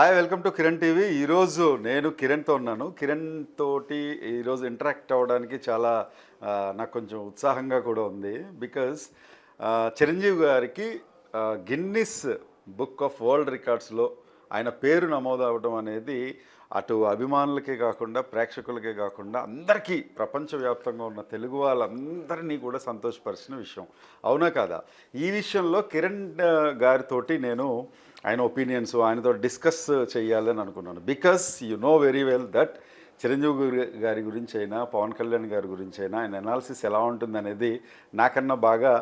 Hi welcome to Kiran TV. ఈరోజు నేను కిరణ్తో ఉన్నాను. కిరణ్ తోటి ఈరోజు ఇంటరాక్ట్ అవ్వడానికి చాలా నాకు కొంచెం ఉత్సాహంగా కూడా ఉంది. బికాజ్ చిరంజీవి గారికి గిన్నిస్ బుక్ ఆఫ్ వరల్డ్ రికార్డ్స్లో ఆయన పేరు నమోదు అవ్వడం అనేది అటు అభిమానులకే కాకుండా ప్రేక్షకులకే కాకుండా అందరికీ ప్రపంచవ్యాప్తంగా ఉన్న తెలుగు వాళ్ళందరినీ కూడా సంతోషపరిచిన విషయం. అవునా కాదా? ఈ విషయంలో కిరణ్ గారితోటి నేను ఆయన ఒపీనియన్స్ ఆయనతో డిస్కస్ చేయాలని అనుకున్నాను. Because you know very well that Chiranjeevi garu గురించి అయినా పవన్ కళ్యాణ్ గారి గురించి అయినా ఆయన అనాలిసిస్ ఎలా ఉంటుంది అనేది నాకన్నా బాగా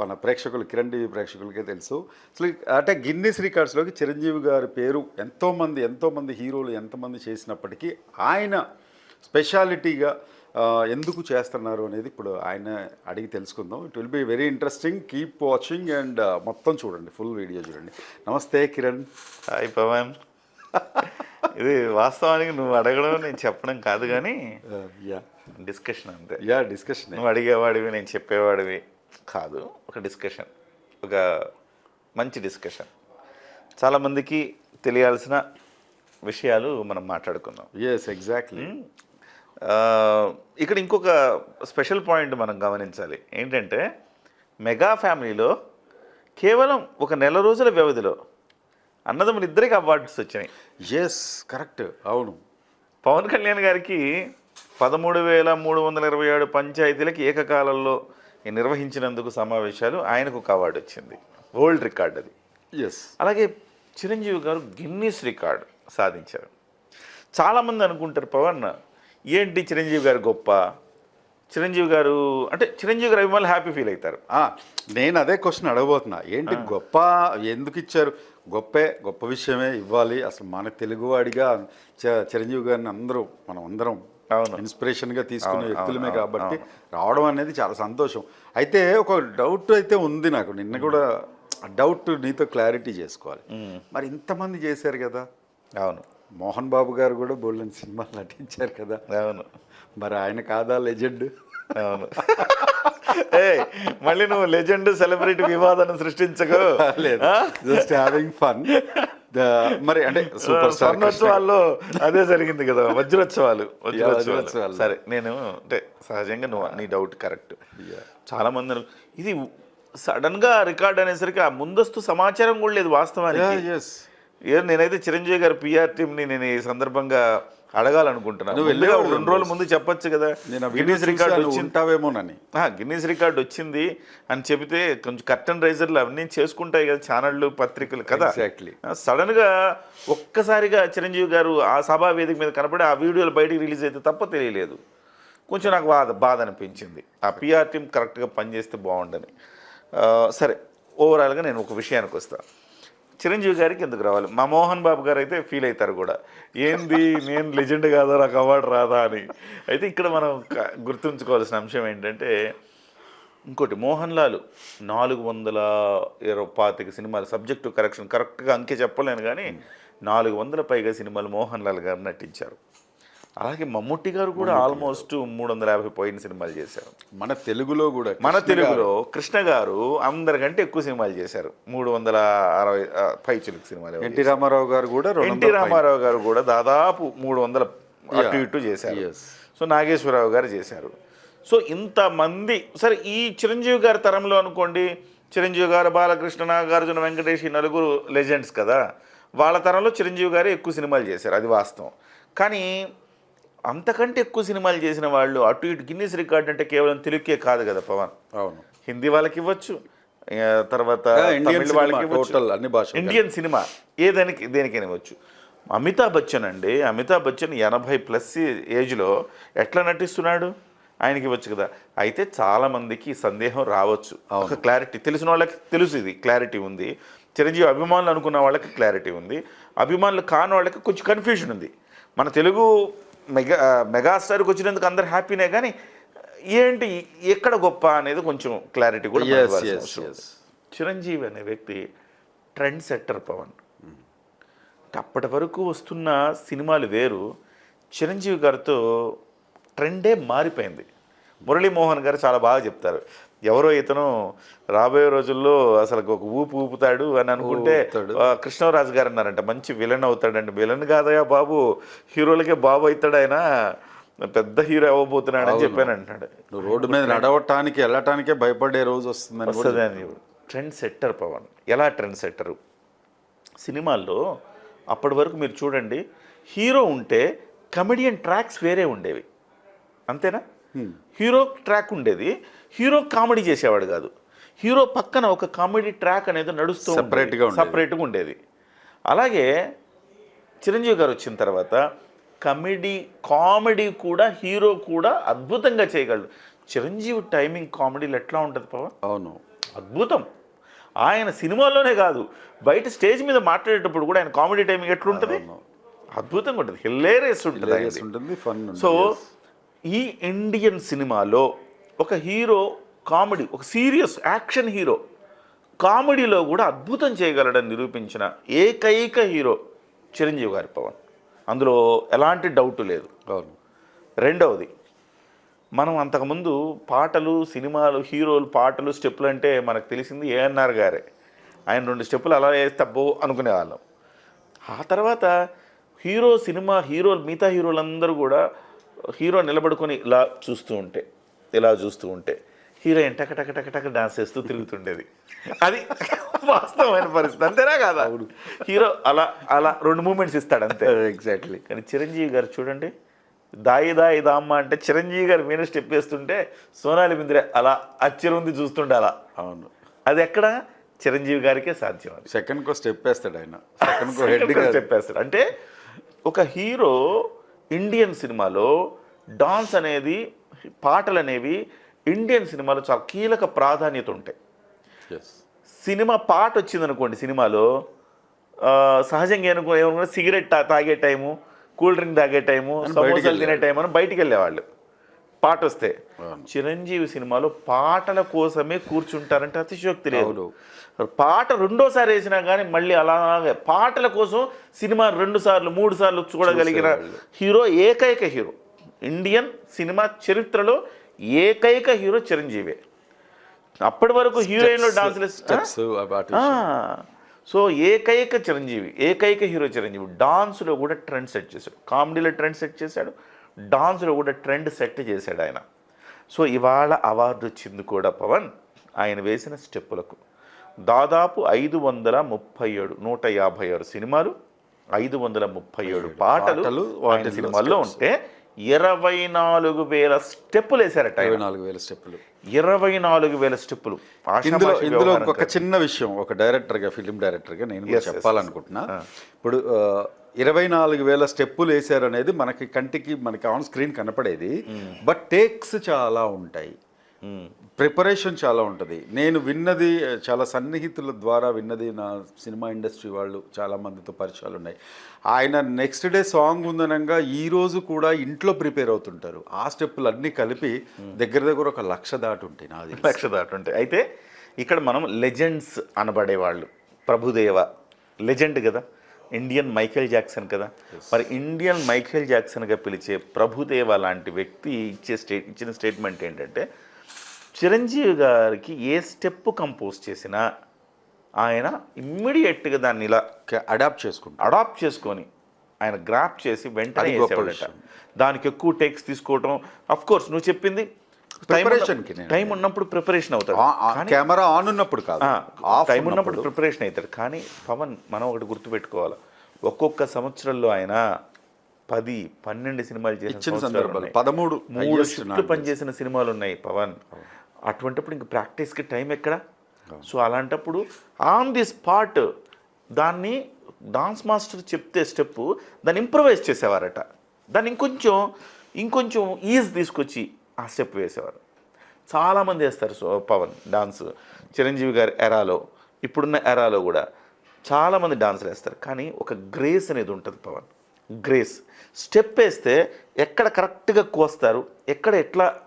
మన ప్రేక్షకులు కిరణ్ టీవీ ప్రేక్షకులకే తెలుసు. అసలు అంటే గిన్నీస్ రికార్డ్స్లోకి చిరంజీవి గారి పేరు ఎంతోమంది ఎంతోమంది హీరోలు ఎంతమంది చేసినప్పటికీ ఆయన స్పెషాలిటీగా ఎందుకు చేస్తున్నారు అనేది ఇప్పుడు ఆయన అడిగి తెలుసుకుందాం. It will be very interesting keep watching and మొత్తం చూడండి. ఫుల్ వీడియో చూడండి. నమస్తే కిరణ్. హాయ్ పవన్ ఇది వాస్తవానికి నువ్వు అడగడం నేను చెప్పడం కాదు కానీ యా డిస్కషన్ అంతే. యా డిస్కషన్ నువ్వు అడిగేవాడివి నేను చెప్పేవాడివి కాదు. ఒక డిస్కషన్ ఒక మంచి డిస్కషన్ చాలామందికి తెలియాల్సిన విషయాలు మనం మాట్లాడుకుందాం. ఎస్ ఎగ్జాక్ట్లీ ఆ, ఇక్కడ ఇంకొక స్పెషల్ పాయింట్ మనం గమనించాలి. ఏంటంటే మెగా ఫ్యామిలీలో కేవలం ఒక నెల రోజుల వ్యవధిలో అన్నదమ్ములు ఇద్దరికి అవార్డ్స్ వచ్చినాయి. ఎస్ కరెక్ట్ అవును. పవన్ కళ్యాణ్ గారికి పదమూడు వేల మూడు వందల ఇరవై ఏడు పంచాయతీలకి ఏకకాలంలో నిర్వహించినందుకు సమావేశాలు ఆయనకు ఒక అవార్డు వచ్చింది. వరల్డ్ రికార్డ్ అది. ఎస్ అలాగే చిరంజీవి గారు గిన్నీస్ రికార్డ్ సాధించారు. చాలామంది అనుకుంటారు పవన్ ఏంటి చిరంజీవి గారు గొప్ప? చిరంజీవి గారు అంటే చిరంజీవి గారు అభిమానులు హ్యాపీ ఫీల్ అవుతారు. నేను అదే క్వశ్చన్ అడగబోతున్నా. ఏంటి గొప్ప? ఎందుకు ఇచ్చారు? గొప్పే గొప్ప విషయమే ఇవ్వాలి. అసలు మన తెలుగువాడిగా చిరంజీవి గారిని అందరూ మనం అందరం. ఇన్స్పిరేషన్గా తీసుకునే వ్యక్తులమే కాబట్టి రావడం అనేది చాలా సంతోషం. అయితే ఒక డౌట్ అయితే ఉంది నాకు. నిన్న కూడా ఆ డౌట్ నీతో క్లారిటీ చేసుకోవాలి. మరి ఇంతమంది చేశారు కదా. అవును. మోహన్ బాబు గారు కూడా బోల్డెన్ సినిమాలు నటించారు కదా. అవును. మరి ఆయన కాదా లెజెండ్? అవును. ఏ మళ్ళీ నువ్వు లెజెండ్ సెలబ్రిటీ వివాదాన్ని సృష్టించకు. లేదు? జస్ట్ హ్యావింగ్ ఫన్ మరి అంటే సూపర్ స్వర్ణోత్సవాల్లో అదే జరిగింది కదా వజ్రోత్సవాలు. వజ్రోత్సవాలు. సరే నేను అంటే సహజంగా నువ్వు నీ డౌట్ కరెక్ట్ చాలా మంది ఇది సడన్గా రికార్డ్ అనేసరికి ఆ ముందస్తు సమాచారం కూడా లేదు వాస్తవానికి. ఎస్ ఏ నేనైతే చిరంజీవి గారి పిఆర్ టీంని నేను ఈ సందర్భంగా అడగాలనుకుంటున్నాను రెండు రోజుల ముందు చెప్పొచ్చు కదా. నేను గిన్నీస్ రికార్డ్ ఆ, గిన్నీస్ రికార్డ్ వచ్చింది. అని చెబితే కొంచెం కర్టన్ రైజర్లు అవన్నీ చేసుకుంటాయి కదా ఛానళ్ళు పత్రికలు కదా? Exactly. సడన్గా ఒక్కసారిగా చిరంజీవి గారు ఆ సభా వేదిక మీద కనపడి ఆ వీడియోలు బయటికి రిలీజ్ అయితే తప్ప తెలియలేదు. కొంచెం నాకు బాధ బాధ అనిపించింది. ఆ పిఆర్ టీం కరెక్ట్గా పనిచేస్తే బాగుండని. సరే ఓవరాల్గా నేను ఒక విషయానికి వస్తా. చిరంజీవి గారికి ఎందుకు రావాలి? మా మోహన్ బాబు గారు అయితే ఫీల్ అవుతారు కూడా. ఏంది? నేను లెజెండ్ కాదా? నాకు అవార్డు రాదా అని. అయితే ఇక్కడ మనం గుర్తుంచుకోవాల్సిన అంశం ఏంటంటే ఇంకోటి మోహన్ లాల్ నాలుగు వందల ఇరవై పాతిక సినిమాలు సబ్జెక్టు కరెక్షన్ కరెక్ట్గా అంకె చెప్పలేను కానీ నాలుగు వందల పైగా సినిమాలు మోహన్ లాల్ గారు నటించారు. అలాగే మమ్ముట్టి గారు కూడా ఆల్మోస్ట్ మూడు వందల యాభై పోయిన సినిమాలు చేశారు. మన తెలుగులో కూడా మన తెలుగులో కృష్ణ గారు అందరికంటే ఎక్కువ సినిమాలు చేశారు. మూడు వందల అరవై పై చిలుకు సినిమాలు ఎన్టీ రామారావు గారు కూడా ఎన్టీ రామారావు గారు కూడా దాదాపు మూడు వందల అటు ఇటు చేశారు. సో నాగేశ్వరరావు గారు చేశారు. సో ఇంతమంది సరే ఈ చిరంజీవి గారి తరంలో అనుకోండి చిరంజీవి గారు బాలకృష్ణ నాగార్జున వెంకటేష్ ఈ నలుగురు లెజెండ్స్ కదా వాళ్ళ తరంలో చిరంజీవి గారు ఎక్కువ సినిమాలు చేశారు అది వాస్తవం. కానీ అంతకంటే ఎక్కువ సినిమాలు చేసిన వాళ్ళు అటు ఇటు గిన్నీస్ రికార్డ్ అంటే కేవలం తెలుగుకే కాదు కదా పవన్. అవును. హిందీ వాళ్ళకి ఇవ్వచ్చు తర్వాత తమిళ వాళ్ళకి ఇవ్వచ్చు. టోటల్ అన్ని భాషలు. ఇండియన్ సినిమా ఏదానికి దేనికైనా ఇవ్వచ్చు. అమితాబ్ బచ్చన్ అండి అమితాబ్ బచ్చన్ ఎనభై ప్లస్ ఏజ్లో ఎట్లా నటిస్తున్నాడు? ఆయనకి ఇవ్వచ్చు కదా. అయితే చాలా మందికి సందేహం రావచ్చు. ఒక క్లారిటీ తెలిసిన వాళ్ళకి తెలుసు ఇది క్లారిటీ ఉంది. చిరంజీవి అభిమానులు అనుకున్న వాళ్ళకి క్లారిటీ ఉంది. అభిమానులు కాని వాళ్ళకి కొంచెం కన్ఫ్యూజన్ ఉంది. మన తెలుగు మెగా మెగాస్టార్కి వచ్చినందుకు అందరు హ్యాపీనే కానీ ఏంటి ఎక్కడ గొప్ప అనేది కొంచెం క్లారిటీ కూడా. చిరంజీవి అనే వ్యక్తి ట్రెండ్ సెట్టర్ పవన్. అప్పటి వరకు వస్తున్న సినిమాలు వేరు. చిరంజీవి గారితో ట్రెండే మారిపోయింది. మురళీమోహన్ గారు చాలా బాగా చెప్తారు. ఎవరో ఇతను రాబోయే రోజుల్లో అసలు ఒక ఊపు ఊపుతాడు అని అనుకుంటే కృష్ణరాజు గారు అన్నారంట మంచి విలన్ అవుతాడండి విలన్ కాదయా బాబు హీరోలకే బాబు అవుతాడు ఆయన. పెద్ద హీరో అవ్వబోతున్నాడు అని చెప్పాను అంటాడు. నువ్వు రోడ్డు మీద నడవటానికి వెళ్ళటానికే భయపడే రోజు వస్తుందని వస్తుంది అని ట్రెండ్ సెట్టర్ పవన్. ఎలా ట్రెండ్ సెట్టరు? సినిమాల్లో అప్పటి వరకు మీరు చూడండి హీరో ఉంటే కమెడియన్ ట్రాక్స్ వేరే ఉండేవి. అంతేనా? హీరో ట్రాక్ ఉండేది. హీరో కామెడీ చేసేవాడు కాదు. హీరో పక్కన ఒక కామెడీ ట్రాక్ అనేది నడుస్తూ Separate గా ఉండేది. సపరేట్గా ఉండేది. అలాగే చిరంజీవి గారు వచ్చిన తర్వాత కమెడీ కామెడీ కూడా హీరో కూడా అద్భుతంగా చేయగలడు. చిరంజీవి టైమింగ్ కామెడీలు ఎట్లా ఉంటుంది పవన్ అవును. అద్భుతం. ఆయన సినిమాల్లోనే కాదు. బయట స్టేజ్ మీద మాట్లాడేటప్పుడు కూడా ఆయన కామెడీ టైమింగ్ ఎట్లుంటుంది? అద్భుతంగా ఉంటుంది. హిల్లేరియస్ ఉంటుంది సో ఈ ఇండియన్ సినిమాలో ఒక హీరో కామెడీ ఒక సీరియస్ యాక్షన్ హీరో కామెడీలో కూడా అద్భుతం చేయగలడని నిరూపించిన ఏకైక హీరో చిరంజీవి గారి పవన్. అందులో ఎలాంటి డౌట్ లేదు. అవును. రెండవది మనం అంతకుముందు పాటలు సినిమాలు హీరోలు పాటలు స్టెప్పులు అంటే మనకు తెలిసింది ఏఎన్ఆర్ గారే. ఆయన రెండు స్టెప్పులు అలా వేస్తే అబ్బో అనుకునేవాళ్ళం. ఆ తర్వాత హీరో సినిమా హీరోలు మిగతా హీరోలందరూ కూడా హీరో నిలబడుకొని ఇలా చూస్తూ ఉంటే ఇలా చూస్తూ ఉంటే హీరోయిన్ టక టక టక టక డాన్స్ చేస్తూ తిరుగుతుండేది. అది వాస్తవమైన పరిస్థితి అంతేనా కాదా? హీరో అలా అలా రెండు మూమెంట్స్ ఇస్తాడు అంతే. ఎగ్జాక్ట్లీ కానీ చిరంజీవి గారు చూడండి దాయి దాయి దామ్మ అంటే చిరంజీవి గారు మీద స్టెప్ వేస్తుంటే సోనాలి బింద్రే అలా అచ్చిరుంది చూస్తుండే అలా. అవును. అది ఎక్కడ? చిరంజీవి గారికే సాధ్యం అది సెకండ్ కో స్టెప్ వేస్తాడు ఆయన. సెకండ్ కో హెడ్ స్టెప్ వేస్తాడు. అంటే ఒక హీరో ఇండియన్ సినిమాలో డాన్స్ అనేది పాటలు అనేవి ఇండియన్ సినిమాలో చాలా కీలక ప్రాధాన్యత ఉంటాయి. సినిమా పాట వచ్చింది అనుకోండి సినిమాలో సహజంగా ఏమనుకో ఏమనుకో సిగరెట్ తాగే టైము కూల్ డ్రింక్ తాగే టైము సమోసాలు తినే టైం అని బయటికి వెళ్ళేవాళ్ళు. పాట వస్తే. చిరంజీవి సినిమాలో పాటల కోసమే కూర్చుంటారంటే అతిశయోక్తి లేదు. పాట రెండోసారి వేసినా కానీ మళ్ళీ అలాగే పాటల కోసం సినిమా రెండు సార్లు మూడు సార్లు చూడగలిగిన. హీరో ఏకైక హీరో. ఇండియన్ సినిమా చరిత్రలో ఏకైక హీరో చిరంజీవే. అప్పటి వరకు హీరోయిన్లో డాన్సులు సో ఏకైక చిరంజీవి ఏకైక హీరో చిరంజీవి. డాన్స్లో కూడా ట్రెండ్ సెట్ చేశాడు. కామెడీలో ట్రెండ్ సెట్ చేశాడు. డాన్స్లో కూడా ట్రెండ్ సెట్ చేశాడు ఆయన. సో ఇవాళ అవార్డు వచ్చింది కూడా పవన్ ఆయన వేసిన స్టెప్పులకు దాదాపు ఐదు వందల ముప్పై ఏడు నూట యాభై ఆరు సినిమాలు ఐదు వందల ముప్పై ఏడు పాటలు వాటిల్లో సినిమాల్లో. ఉంటే ఇరవై నాలుగు వేల స్టెప్పులు వేశారట ఆయన. ఇరవై నాలుగు వేల స్టెప్పులు ఇరవై నాలుగు వేల స్టెప్పులు ఇందులో ఇందులో కాదు. చిన్న విషయం ఒక డైరెక్టర్గా ఫిలిం డైరెక్టర్గా నేను చెప్పాలనుకుంటున్నా. ఇప్పుడు ఇరవై నాలుగు వేల స్టెప్పులు వేసారు అనేది మనకి కంటికి మనకి ఆన్ స్క్రీన్ కనపడేది. బట్ టేక్స్ చాలా ఉంటాయి. ప్రిపరేషన్ చాలా ఉంటుంది. నేను విన్నది చాలా సన్నిహితుల ద్వారా విన్నది నా సినిమా ఇండస్ట్రీ వాళ్ళు చాలా మందితో పరిచయాలు ఉన్నాయి. ఆయన నెక్స్ట్ డే సాంగ్ ఉందనంగా ఈ రోజు కూడా ఇంట్లో ప్రిపేర్ అవుతుంటారు. ఆ స్టెప్పులు అన్నీ కలిపి దగ్గర దగ్గర ఒక లక్ష దాటి ఉంటాయి నాది లక్ష దాటి ఉంటాయి. అయితే ఇక్కడ మనం లెజెండ్స్ అనబడేవాళ్ళు. ప్రభుదేవ లెజెండ్ కదా? ఇండియన్ మైకేల్ జాక్సన్ కదా. మరి ఇండియన్ మైకేల్ జాక్సన్గా పిలిచే ప్రభుదేవ లాంటి వ్యక్తి ఇచ్చే స్టేట్ ఇచ్చిన స్టేట్మెంట్ ఏంటంటే చిరంజీవి గారికి ఏ స్టెప్ కంపోజ్ చేసినా ఆయన ఇమ్మీడియట్గా దాన్ని ఇలా అడాప్ట్ చేసుకుంటారు అడాప్ట్ చేసుకొని ఆయన గ్రాప్ చేసి వెంటనే. దానికి ఎక్కువ టేక్స్ తీసుకోవటం అఫ్ కోర్స్ నువ్వు చెప్పింది టైం ఉన్నప్పుడు ప్రిపరేషన్ అవుతాడు. కానీ కెమెరా ఆన్ ఉన్నప్పుడు కాదు. టైం ఉన్నప్పుడు ప్రిపరేషన్ అవుతాడు. కానీ పవన్ మనం ఒకటి గుర్తుపెట్టుకోవాలి. ఒక్కొక్క సంవత్సరంలో ఆయన పది పన్నెండు సినిమాలు చేసిన సందర్భాలు. పదమూడు మూడు షిఫ్ట్లు పనిచేసిన సినిమాలు ఉన్నాయి పవన్. అటువంటిప్పుడు ఇంక ప్రాక్టీస్కి టైం ఎక్కడ? సో అలాంటప్పుడు ఆన్ ది స్పాట్ దాన్ని డాన్స్ మాస్టర్ చెప్తే స్టెప్ దాన్ని ఇంప్రవైజ్ చేసేవారట. దాన్ని ఇంకొంచెం ఇంకొంచెం ఈజ్ తీసుకొచ్చి ఆ స్టెప్ వేసేవారు. చాలామంది వేస్తారు సో పవన్ డాన్స్. చిరంజీవి గారి ఎరాలో ఇప్పుడున్న ఎరాలో కూడా చాలామంది డాన్సులు వేస్తారు. కానీ ఒక గ్రేస్ అనేది ఉంటుంది పవన్. గ్రేస్. స్టెప్ వేస్తే ఎక్కడ కరెక్ట్గా కోస్తారు ఎక్కడ ఎట్లా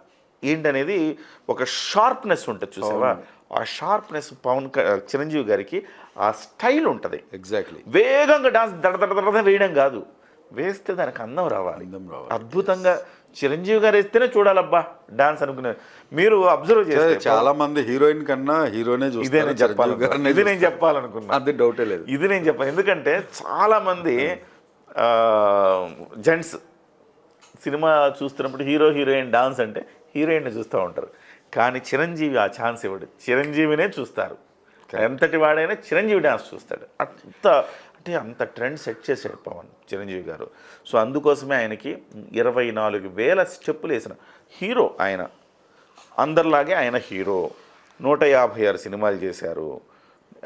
ఏంటనేది ఒక షార్ప్నెస్ ఉంటుంది చూసావా? ఆ షార్ప్నెస్ పవన్ చిరంజీవి గారికి ఆ స్టైల్ ఉంటుంది. ఎగ్జాక్ట్లీ వేగంగా డాన్స్ దడ దడ వేయడం కాదు. వేస్తే దానికి అందం రావాలి. అందం రావాలి. అద్భుతంగా చిరంజీవి గారు వేస్తేనే చూడాలబ్బా డాన్స్ అనుకునే మీరు అబ్జర్వ్ చేస్తే చాలా మంది హీరోయిన్ కన్నా హీరోనే ఇదే నేను చెప్పాలి ఇది నేను. చెప్పాలనుకున్నా. అది డౌటే లేదు. ఇది నేను చెప్పాను ఎందుకంటే చాలా మంది జెంట్స్ సినిమా చూస్తున్నప్పుడు హీరో హీరోయిన్ డాన్స్ అంటే హీరోయిన్ చూస్తూ ఉంటారు. కానీ చిరంజీవి ఆ ఛాన్స్ ఇవ్వడు. చిరంజీవినే చూస్తారు. ఎంతటి వాడైనా చిరంజీవి డాన్స్ చూస్తాడు. అంత అంటే అంత ట్రెండ్ సెట్ చేశాడు పవన్ చిరంజీవి గారు. సో అందుకోసమే ఆయనకి ఇరవై నాలుగు వేల స్టెప్పులు వేసిన హీరో ఆయన. అందరిలాగే ఆయన హీరో. నూట యాభై ఆరు సినిమాలు చేశారు.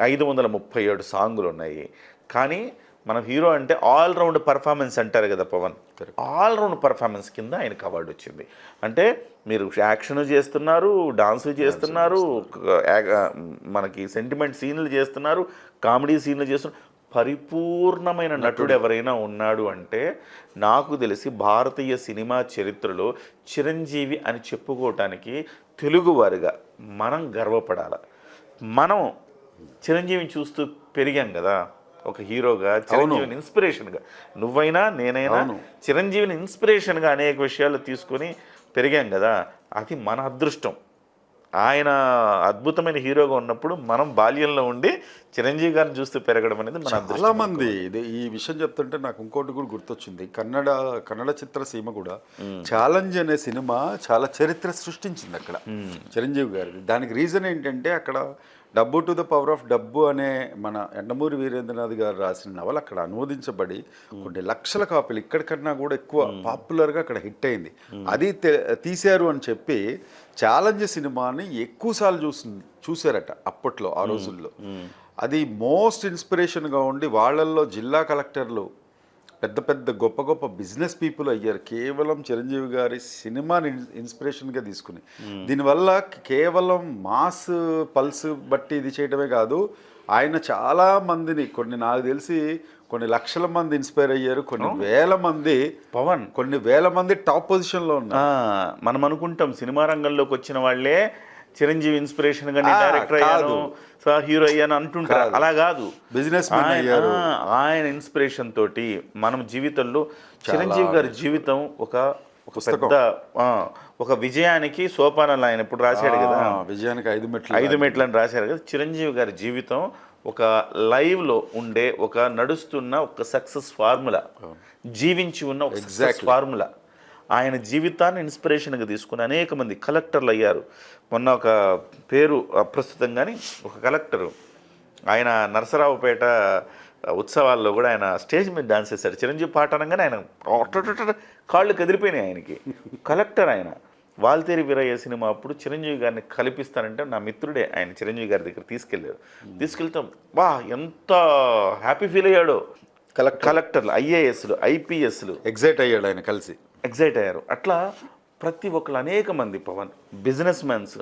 ఐదు వందల ముప్పై ఏడు సాంగులు ఉన్నాయి. కానీ మనం హీరో అంటే ఆల్ రౌండ్ పర్ఫార్మెన్స్ అంటారు కదా పవన్. ఆల్ రౌండ్ పర్ఫార్మెన్స్ కింద ఆయనకు అవార్డు వచ్చింది. అంటే మీరు యాక్షన్ చేస్తున్నారు డాన్స్ చేస్తున్నారు మనకి సెంటిమెంట్ సీన్లు చేస్తున్నారు కామెడీ సీన్లు చేస్తున్నారు. పరిపూర్ణమైన నటుడు. ఎవరైనా ఉన్నాడు అంటే నాకు తెలిసి భారతీయ సినిమా చరిత్రలో చిరంజీవి అని చెప్పుకోవటానికి తెలుగువారిగా మనం గర్వపడాలి. మనం చిరంజీవిని చూస్తూ పెరిగాం కదా ఒక హీరోగా చిరంజీవిని ఇన్స్పిరేషన్గా. నువ్వైనా నేనైనా. చిరంజీవిని ఇన్స్పిరేషన్గా అనేక విషయాలు తీసుకొని పెరిగాం కదా అది మన అదృష్టం. ఆయన అద్భుతమైన హీరోగా ఉన్నప్పుడు మనం బాల్యంలో ఉండి చిరంజీవి గారిని చూస్తూ పెరగడం అనేది మన చాలా మంది ఇది ఈ విషయం చెప్తుంటే నాకు ఇంకోటి కూడా గుర్తొచ్చింది. కన్నడ కన్నడ చిత్రసీమ కూడా ఛాలెంజ్ అనే సినిమా చాలా చరిత్ర సృష్టించింది అక్కడ చిరంజీవి గారిది. దానికి రీజన్ ఏంటంటే అక్కడ డబ్బు టు ద పవర్ ఆఫ్ డబ్బు అనే మన ఎండమూరి వీరేంద్రనాథ్ గారు రాసిన నవల అక్కడ అనువదించబడి కొన్ని లక్షల కాపీలు ఇక్కడికన్నా కూడా ఎక్కువ పాపులర్గా అక్కడ హిట్ అయింది. అది తీశారు అని చెప్పి ఛాలెంజ్ సినిమాని ఎక్కువసార్లు చూసి చూశారట అప్పట్లో ఆ రోజుల్లో. అది మోస్ట్ ఇన్స్పిరేషన్గా ఉండి వాళ్ళల్లో జిల్లా కలెక్టర్లు పెద్ద పెద్ద గొప్ప గొప్ప బిజినెస్ పీపుల్ అయ్యారు. కేవలం చిరంజీవి గారి సినిమాని ఇన్- ఇన్స్పిరేషన్గా తీసుకుని. దీనివల్ల కేవలం మాస్ పల్స్ బట్టి ఇది చేయడమే కాదు ఆయన చాలా మందిని కొన్ని నాకు తెలిసి కొన్ని లక్షల మంది ఇన్స్పైర్ అయ్యారు కొన్ని వేల మంది పవన్. కొన్ని వేల మంది టాప్ పొజిషన్లో ఉన్నారు. మనం అనుకుంటాం సినిమా రంగంలోకి వచ్చిన వాళ్ళే చిరంజీవి ఇన్స్పిరేషన్గా నేను డైరెక్టర్ అయ్యాను సో హీరో అయ్యాను అంటుంటారు. అలా కాదు. బిజినెస్ ఆయన- ఇన్స్పిరేషన్ తోటి మనం జీవితంలో చిరంజీవి గారి జీవితం ఒక ఒక పెద్ద ఒక విజయానికి సోపానాలు ఆయన ఇప్పుడు రాశాడు కదా. విజయానికి ఐదు మెట్లు ఐదు మెట్లని రాశారు కదా. చిరంజీవి గారి జీవితం ఒక లైవ్లో ఉండే ఒక నడుస్తున్న ఒక సక్సెస్ ఫార్ములా. జీవించి ఉన్న ఒక సక్సెస్ ఫార్ములా. ఆయన జీవితాన్ని ఇన్స్పిరేషన్గా తీసుకుని అనేక మంది కలెక్టర్లు అయ్యారు. మొన్న ఒక పేరు అప్రస్తుతం కానీ ఒక కలెక్టరు ఆయన నరసరావుపేట ఉత్సవాల్లో కూడా ఆయన స్టేజ్ మీద డాన్స్ చేశారు. చిరంజీవి పాట అనగానే ఆయన కాళ్ళు కదిలిపోయినాయి ఆయనకి. కలెక్టర్ ఆయన. వాల్తేరి వీరయ్య సినిమా అప్పుడు చిరంజీవి గారిని కల్పిస్తానంటే నా మిత్రుడే ఆయన. చిరంజీవి గారి దగ్గర తీసుకెళ్ళారు. తీసుకెళ్తాం వా ఎంత హ్యాపీ ఫీల్ అయ్యాడో! కలెక్టర్లు ఐఏఎస్లు ఐపీఎస్లు. ఎగ్జైట్ అయ్యాడు ఆయన కలిసి. ఎగ్జైట్ అయ్యారు. అట్లా ప్రతి ఒక్కరు అనేక మంది పవన్ బిజినెస్ మ్యాన్స్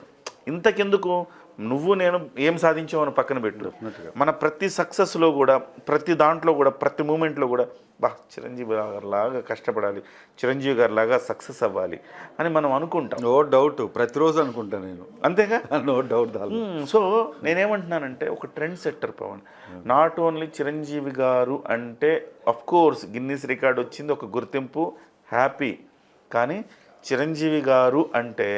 ఇంతకెందుకు? నువ్వు నేను ఏం సాధించామని పక్కన పెట్టు. మన ప్రతి సక్సెస్లో కూడా ప్రతి దాంట్లో కూడా ప్రతి మూమెంట్లో కూడా బా చిరంజీవి గారి లాగా కష్టపడాలి చిరంజీవి గారి లాగా సక్సెస్ అవ్వాలి అని మనం అనుకుంటాం. నో డౌట్ ప్రతిరోజు అనుకుంటా నేను. అంతేగా? No doubt. సో నేనేమంటున్నానంటే ఒక trend setter Pawan. Not only Chiranjeevi గారు అంటే అఫ్ కోర్స్ గిన్నీస్ రికార్డ్ వచ్చింది ఒక గుర్తింపు హ్యాపీ కానీ చిరంజీవి గారు అంటే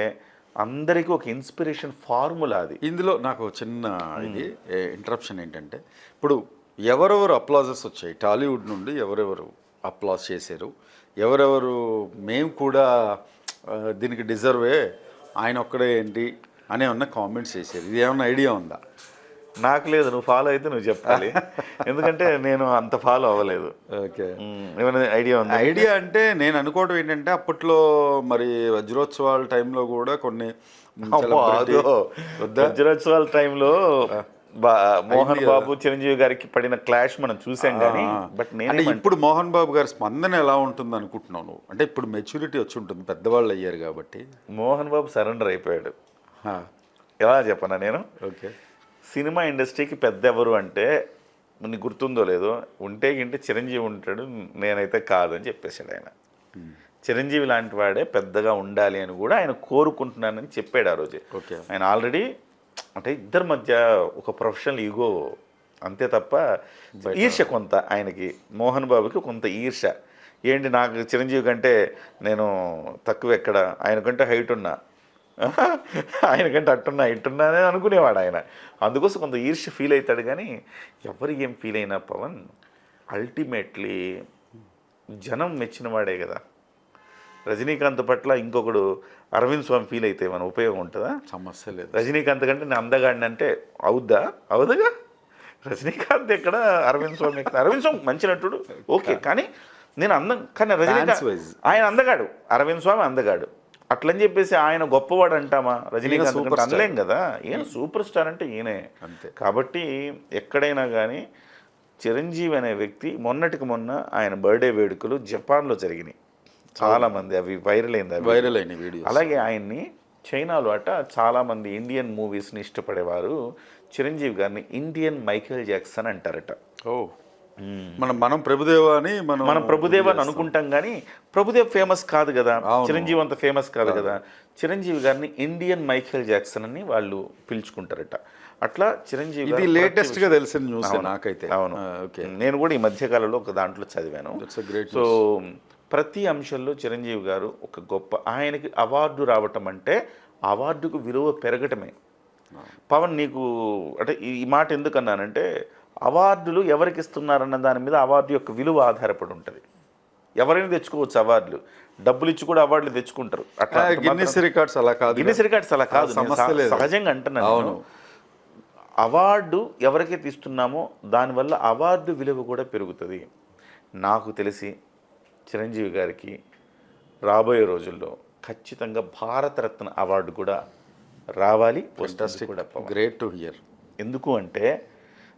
అందరికీ ఒక ఇన్స్పిరేషన్ ఫార్ములా అది. ఇందులో నాకు చిన్న ఇది ఇంటరప్షన్ ఏంటంటే ఇప్పుడు ఎవరెవరు అప్లాజెస్ వచ్చాయి? టాలీవుడ్ నుండి ఎవరెవరు అప్లాజ్ చేశారు? ఎవరెవరు మేము కూడా దీనికి డిజర్వే ఆయన ఒక్కడే ఏంటి అనే ఉన్న కామెంట్స్ చేశారు. ఇది ఏమన్నా ఐడియా ఉందా? నాకు లేదు నువ్వు ఫాలో అయితే నువ్వు చెప్పాలి. ఎందుకంటే నేను అంత ఫాలో అవ్వలేదు. ఓకే. ఏమైనా ఐడియా ఉందా? ఐడియా అంటే నేను అనుకోవడం ఏంటంటే అప్పట్లో మరి వజ్రోత్సవాల టైంలో కూడా కొన్ని? వజ్రోత్సవాల టైంలో మోహన్ బాబు చిరంజీవి గారికి పడిన క్లాష్ మనం చూసాం కానీ బట్ నేను ఇప్పుడు మోహన్ బాబు గారి స్పందన ఎలా ఉంటుంది అనుకుంటున్నావు నువ్వు? అంటే ఇప్పుడు మెచ్యూరిటీ వచ్చి ఉంటుంది పెద్దవాళ్ళు అయ్యారు కాబట్టి. మోహన్ బాబు సరెండర్ అయిపోయాడు. ఎలా చెప్పనా నేను? ఓకే. సినిమా ఇండస్ట్రీకి పెద్ద ఎవరు అంటే నీకు గుర్తుందో లేదో ఉంటే గింటే చిరంజీవి ఉంటాడు నేనైతే కాదు అని చెప్పేశాడు ఆయన. చిరంజీవి లాంటి వాడే పెద్దగా ఉండాలి అని కూడా ఆయన కోరుకుంటున్నానని చెప్పాడు ఆ రోజే. ఓకే. ఆయన ఆల్రెడీ అంటే ఇద్దరి మధ్య ఒక ప్రొఫెషనల్ ఈగో అంతే తప్ప ఈర్ష కొంత ఆయనకి మోహన్ బాబుకి కొంత ఈర్ష ఏంటి నాకు చిరంజీవి కంటే నేను తక్కువ ఎక్కడ? ఆయన కంటే హైట్ ఉన్నా. ఆయన కంటే అట్టున్నా ఇట్టున్నా అని అనుకునేవాడు ఆయన. అందుకోసం కొంత ఈర్ష్య ఫీల్ అవుతాడు కానీ ఎవరికి ఏం ఫీల్ అయినా పవన్ అల్టిమేట్లీ జనం మెచ్చిన వాడే కదా. రజనీకాంత్ పట్ల ఇంకొకడు అరవింద్ స్వామి ఫీల్ అయితే మన ఉపయోగం ఉంటుందా? సమస్య లేదు. రజనీకాంత్ కంటే నేను అందగాడిని అంటే అవుద్దా? అవుదుగా? రజనీకాంత్ ఎక్కడ? అరవింద్ స్వామి ఎక్కడ? అరవింద్ స్వామి మంచి నటుడు. ఓకే కానీ నేను అందం కానీ రజనీకాంత్. ఆయన అందగాడు. అరవింద్ స్వామి అందగాడు. అట్లని చెప్పేసి ఆయన గొప్పవాడు అంటామా? రజనీకాంత్. అనలేం కదా? ఈయన సూపర్ స్టార్ అంటే ఈయనే. అంతే. కాబట్టి ఎక్కడైనా కానీ చిరంజీవి అనే వ్యక్తి మొన్నటికి మొన్న ఆయన బర్త్డే వేడుకలు జపాన్లో జరిగినాయి. చాలా మంది అవి వైరల్ అయింది వైరల్ అయిన వీడియో అలాగే ఆయన్ని చైనాలో అట చాలామంది ఇండియన్ మూవీస్ని ఇష్టపడేవారు. చిరంజీవి గారిని ఇండియన్ మైకేల్ జాక్సన్ అంటారట. ఓ. మనం మనం ప్రభుదేవ అని మనం మనం ప్రభుదేవ్ అని అనుకుంటాం కానీ ప్రభుదేవ్ ఫేమస్ కాదు కదా. చిరంజీవి అంత ఫేమస్ కాదు కదా. చిరంజీవి గారిని ఇండియన్ మైకేల్ జాక్సన్ అని వాళ్ళు పిలుచుకుంటారట. అట్లా చిరంజీవి ఇది లేటెస్ట్గా తెలిసిన న్యూస్. నాకైతే. అవును. ఓకే. నేను కూడా ఈ మధ్య కాలంలో ఒక దాంట్లో చదివాను. సో ప్రతి అంశంలో చిరంజీవి గారు ఒక గొప్ప ఆయనకి అవార్డు రావటం అంటే అవార్డుకు విలువ పెరగటమే. పవన్ నీకు అంటే ఈ మాట ఎందుకు అన్నానంటే అవార్డులు ఎవరికి ఇస్తున్నారన్న దాని మీద అవార్డు యొక్క విలువ ఆధారపడి ఉంటుంది. ఎవరైనా తెచ్చుకోవచ్చు అవార్డులు. డబ్బులు ఇచ్చి కూడా అవార్డులు తెచ్చుకుంటారు. అట్లా గిన్నెస్ రికార్డ్స్ అలా కాదు గిన్నిస్ రికార్డ్స్ అలా కాదు. సహజంగా అంటున్నాను. అవార్డు ఎవరికైతే ఇస్తున్నామో దానివల్ల అవార్డు విలువ కూడా పెరుగుతుంది. నాకు తెలిసి చిరంజీవి గారికి రాబోయే రోజుల్లో ఖచ్చితంగా భారతరత్న అవార్డు కూడా రావాలి కూడా. గ్రేట్ టు హియర్ ఎందుకు అంటే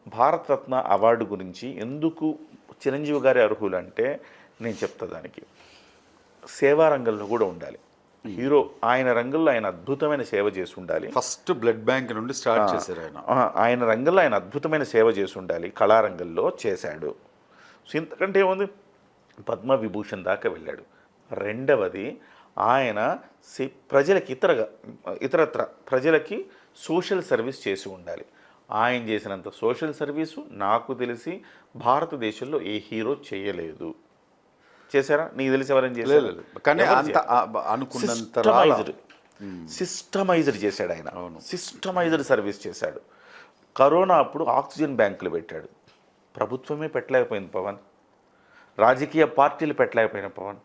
భారతరత్న అవార్డు గురించి ఎందుకు చిరంజీవి గారి అర్హులు అంటే నేను చెప్తా దానికి. సేవా రంగంలో కూడా ఉండాలి. హీరో ఆయన రంగంలో ఆయన అద్భుతమైన సేవ చేసి ఉండాలి. ఫస్ట్ బ్లడ్ బ్యాంక్ నుండి స్టార్ట్ చేశారు ఆయన. ఆయన రంగంలో ఆయన అద్భుతమైన సేవ చేసి ఉండాలి. కళారంగంలో చేశాడు. సో ఇంతకంటే ఏముంది? పద్మ విభూషణ్ దాకా వెళ్ళాడు. రెండవది ఆయన సి- ప్రజలకి ఇతరగా ఇతరత్ర ప్రజలకి సోషల్ సర్వీస్ చేసి ఉండాలి. ఆయన చేసినంత సోషల్ సర్వీసు నాకు తెలిసి భారతదేశంలో ఏ హీరో చేయలేదు. చేశారా? నీకు తెలిసి ఎవరైనా లేదు, చేశారా? లేదు. కానీ అంత అనుకున్నంత సిస్టమైజ్డ్. చేశాడు ఆయన. సిస్టమైజ్డ్ సర్వీస్ చేశాడు. కరోనా అప్పుడు ఆక్సిజన్ బ్యాంకులు పెట్టాడు. ప్రభుత్వమే పెట్టలేకపోయింది పవన్. రాజకీయ పార్టీలు పెట్టలేకపోయిన పవన్.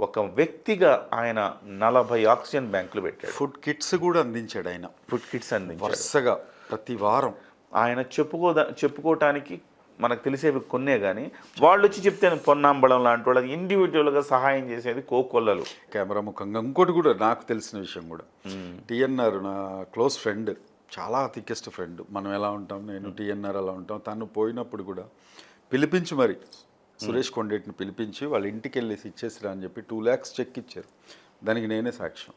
ఒక వ్యక్తిగా ఆయన నలభై ఆక్సిజన్ బ్యాంకులు పెట్టాడు. ఫుడ్ కిట్స్ కూడా అందించాడు ఆయన. ఫుడ్ కిట్స్ అందించాడు. వరుసగా ప్రతి వారం. ఆయన చెప్పుకోదా చెప్పుకోవటానికి మనకు తెలిసేవి కొన్నే కానీ వాళ్ళు వచ్చి చెప్తే పొన్నాంబళం లాంటి వాళ్ళకి ఇండివిజువల్గా సహాయం చేసేది కోకొల్లలు. కెమెరా ముఖంగా ఇంకోటి కూడా నాకు తెలిసిన విషయం కూడా. టిఎన్ఆర్ నా క్లోజ్ ఫ్రెండ్ చాలా థికెస్ట్ ఫ్రెండ్. మనం ఎలా ఉంటాం నేను టిఎన్ఆర్ అలా ఉంటాం. తను పోయినప్పుడు కూడా పిలిపించి మరి సురేష్ కొండేటిని పిలిపించి వాళ్ళ ఇంటికి వెళ్ళేసి ఇచ్చేసిరా అని చెప్పి టూ ల్యాక్స్ చెక్ ఇచ్చారు. దానికి నేనే సాక్ష్యం.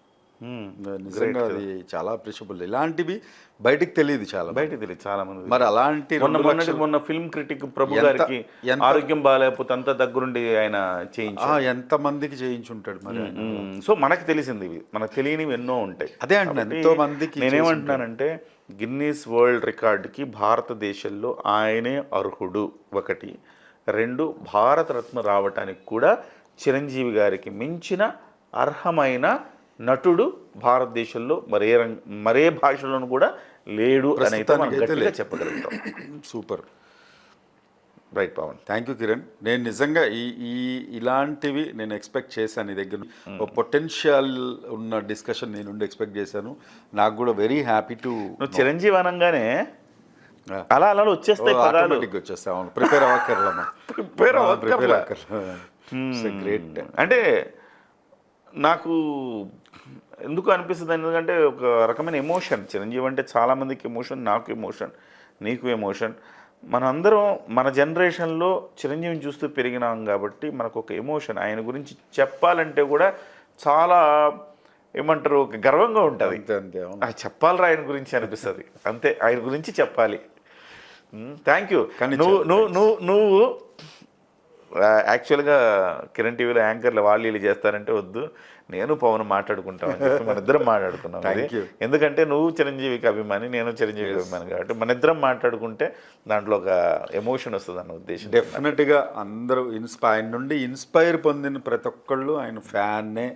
నిజంగా అది చాలా అప్రిషియబుల్ ఇలాంటివి బయటికి తెలియదు చాలా బయట తెలియదు చాలా మంది. మరి అలాంటి మొన్న మొన్న ఫిల్మ్ క్రిటిక్ ప్రభు గారికి ఆరోగ్యం బాగాలేకపోతే అంతా దగ్గరుండి ఆయన చేయించారు. ఆ, ఎంత మందికి చేయించుంటాడు మరి. సో మనకు తెలిసింది ఇవి. మనకు తెలియనివి ఎన్నో ఉంటాయి. అదే అంటున్నా, కాబట్టి ఎంతో మందికి నేనేమంటున్నానంటే గిన్నీస్ వరల్డ్ రికార్డుకి భారతదేశంలో ఆయనే అర్హుడు ఒకటి. రెండు భారతరత్న రావటానికి కూడా చిరంజీవి గారికి మించిన అర్హమైన నటుడు భారతదేశంలో మరే రంగ మరే భాషలోనూ కూడా లేడు అని అయితే మనం గట్టిగా. చెప్పగలుగుతాం. Super. Right Pawan. Thank you Kiran. నేను నిజంగా ఈ ఈ ఇలాంటివి నేను ఎక్స్పెక్ట్ చేశాను నీ దగ్గర. ఒక పొటెన్షియల్ ఉన్న డిస్కషన్ నేను ఎక్స్పెక్ట్ చేశాను. నాకు కూడా వెరీ హ్యాపీ టు చిరంజీవి అనగానే అలా అలా వచ్చేస్తాయి పదాలు. వచ్చేస్తా ప్రిపేర్ అవ్వక్కర్లమ్మా అవ్వక్కర్లా. గ్రేట్ అంటే నాకు ఎందుకు అనిపిస్తుంది? ఎందుకంటే ఒక రకమైన ఎమోషన్ చిరంజీవి అంటే చాలామందికి ఎమోషన్ నాకు ఎమోషన్ నీకు ఎమోషన్ మనందరం మన జనరేషన్లో చిరంజీవిని చూస్తూ పెరిగినాం కాబట్టి మనకు ఒక ఎమోషన్ ఆయన గురించి చెప్పాలంటే కూడా చాలా ఏమంటారు ఒక గర్వంగా ఉంటుంది. చెప్పాలిరా ఆయన గురించి అనిపిస్తుంది. అంతే ఆయన గురించి చెప్పాలి. థ్యాంక్ యూ కానీ నువ్వు నువ్వు నువ్వు నువ్వు యాక్చువల్గా కిరణ్ టీవీలో యాంకర్లు వాళ్ళు వీళ్ళు చేస్తారంటే వద్దు. నేను పవన్ మాట్లాడుకుంటామని చెప్పి మన ఇద్దరం మాట్లాడుకున్నాం. ఎందుకంటే నువ్వు చిరంజీవికి అభిమాని నేను చిరంజీవికి అభిమాని కాబట్టి మన ఇద్దరం మాట్లాడుకుంటే దాంట్లో ఒక ఎమోషన్ వస్తుంది అన్న ఉద్దేశం. డెఫినెట్గా అందరూ ఇన్స్పై ఆయన నుండి ఇన్స్పైర్ పొందిన ప్రతి ఒక్కళ్ళు ఆయన ఫ్యాన్నే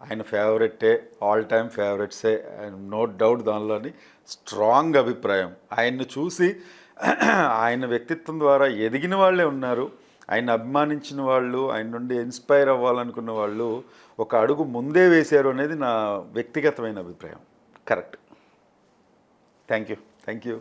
ఆయన ఫేవరెటే ఆల్ టైమ్ ఫేవరెట్సే నో డౌట్ దానిలోని స్ట్రాంగ్ అభిప్రాయం. ఆయన్ని చూసి ఆయన వ్యక్తిత్వం ద్వారా ఎదిగిన వాళ్ళే ఉన్నారు. ఆయన అభిమానించిన వాళ్ళు ఆయన నుండి ఇన్స్పైర్ అవ్వాలనుకున్న వాళ్ళు ఒక అడుగు ముందే వేశారు అనేది నా వ్యక్తిగతమైన అభిప్రాయం. Correct. Thank you thank you